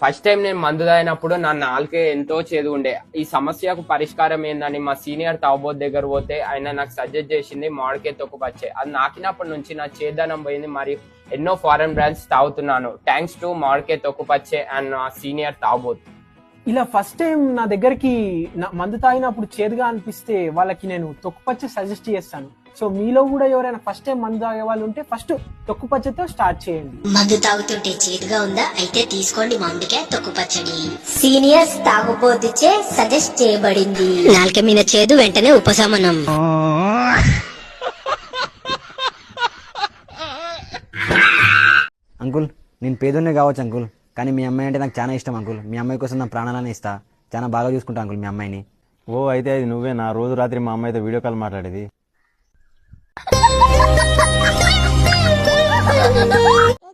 First time నేను మందు తాగినప్పుడు నా నాలుకే ఎంతో చేదు ఉండే. ఈ సమస్యకు పరిష్కారం ఏందని మా సీనియర్ తావబోత్ దగ్గర పోతే ఆయన నాకు సజెస్ట్ చేసింది మామిడికాయ తొక్కుపచ్చే అది నాకినప్పటి నుంచి నా చేదనం పోయింది. మరి ఎన్నో ఫారెన్ బ్రాండ్స్ తాగుతున్నాను. థ్యాంక్స్ టు మామిడికాయ తొక్కుపచ్చే అండ్ నా సీనియర్ తావబోత్ ఇలా ఫస్ట్ టైం నా దగ్గరికి నా- మందు తాగినప్పుడు చేదుగా అనిపిస్తే వాళ్ళకి నేను తొక్కుపచ్చ సజెస్ట్ చేస్తాను. సో మీలో కూడా ఎవరైనా ఫస్ట్ టైం మందు తాగే వాళ్ళు ఉంటే ఫస్ట్ తొక్కుపచ్చతో స్టార్ట్ చేయండి. మందు తాగుతుంటే చేదుగా ఉందా? అయితే తీసుకోండి మామిడికాయ తొక్కు పచ్చడి సీనియర్స్ తాగుబోతుచే సజెస్ట్ చేయబడింది. నాలుక మీద చేదు వెంటనే ఉపశమనం. అంకుల్ నేను పేదోన్నే కావచ్చు అంకుల్. కానీ మీ అమ్మాయి అంటే నాకు చాలా ఇష్టం అంకుల్. మీ అమ్మాయి కోసం నా ప్రాణాలని ఇస్తా. చాలా బాగా చూసుకుంటా అంకుల్ మీ అమ్మాయిని. ఓ అయితే అది నువ్వే. నా రోజు రాత్రి మా అమ్మాయితో వీడియో కాల్ మాట్లాడేది.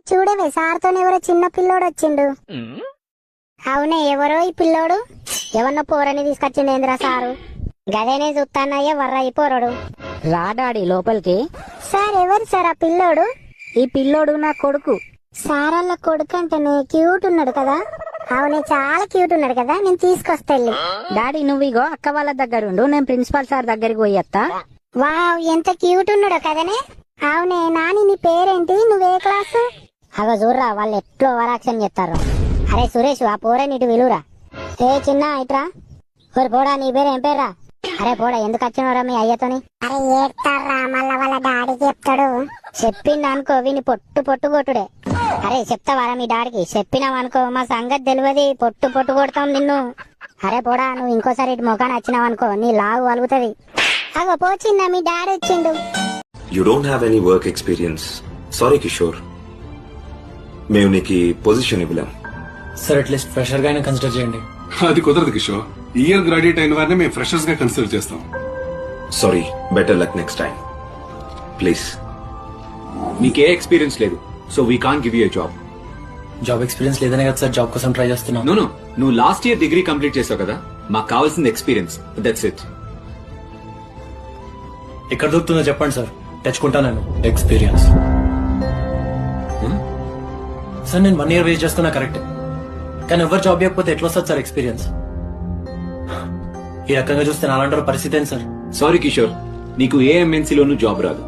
చూడవే సార్తో ఎవరో చిన్న పిల్లోడు వచ్చిండు. అవునే ఎవరో ఈ పిల్లోడు? ఎవరినో పోరని తీసుకొచ్చిండు ఏందిరా సారు? గదేనే చూస్తానయ్యా వర్ర ఈ పోరడు. రాడాడి లోపలికి. సార్ ఎవరు సార్ ఆ పిల్లోడు? ఈ పిల్లోడు నా కొడుకు. సార్ వాళ్ళ కొడుకు అంటేనే క్యూట్ ఉన్నాడు కదా. అవునే చాలా క్యూట్ ఉన్నాడు కదా. నేను తీసుకొస్తా వెళ్ళి డాడీ నువ్వు ఇగో అక్క వాళ్ళ దగ్గర ఉండు. నేను ప్రిన్సిపాల్ సార్ దగ్గరికి పోయేత్తా వావ్ ఎంత క్యూట్ ఉన్నాడో కదనే. అవునే నాని నీ పేరేంటి? నువ్వే క్లాసు? అగో చూర్రా వాళ్ళు ఎట్లో ఓవరాక్షన్ చేస్తారు. అరే సురేష్ ఆ పోరే నీటి విలువరా ఏ చిన్న ఇట్రా. ఒరి పోడా నీ పేరు ఏం పేర్రా? అరే పోడా ఎందుకు వచ్చినవరా మీ అయ్యతోని? అరే ఏడ్తారా మళ్ళా వాళ్ళ డాడీ చెప్తాడు. చెప్పిండు అనుకో విని పొట్టు పొట్టు కొట్టుడే. అరే చెప్తావారా మీ డాడీకి? చెప్పినావనుకో మా సంగతి తెలియదు. పొట్టు పొట్టు కొడతాం నిన్ను. అరే పోడా నువ్వు ఇంకోసారి ఇటు ముఖాన్ని వచ్చినావనుకో నీ లాగు వలుగుతుంది అగో పోచిందా మీ డాడీ వచ్చిండు? You don't have any work experience sorry Kishore మేము నీకు పొజిషన్ ఇవ్వలేం. సార్ అట్లీస్ట్ ఫ్రెషర్ గానే కన్సిడర్ చేయండి. అది కుదరదు కిషోర్ ఇయర్ గ్రాడ్యుయేట్ అయిన వారిని మేము ఫ్రెషర్స్గా కన్సిడర్ చేస్తాం. Sorry better luck next time please నీకే ఎక్స్పీరియన్స్ లేదు. So we can give you job job experience లేదనే కదా సార్ జాబ్ కోసం ట్రై చేస్తున్నా. నో నువ్వు లాస్ట్ ఇయర్ డిగ్రీ కంప్లీట్ చేసావు కదా మాకు కావాల్సింది ఎక్స్పీరియన్స్ దట్స్ ఇట్ ఎక్కడ దొరుకుతుందో చెప్పండి సార్. తెచ్చుకుంటా నేను. ఎక్స్పీరియన్స్ సార్ నేను వన్ ఇయర్ వేస్ట్ చేస్తున్నా కరెక్ట్ కానీ ఎవరు జాబ్ చేయకపోతే ఎట్లా వస్తుంది సార్ ఎక్స్పీరియన్స్ ఈ రకంగా చూస్తే నా అలాంటి వాళ్ళ పరిస్థితి ఏంటి సార్? సారీ కిషోర్ నీకు ఏ MNC లోనూ జాబ్ రాదు.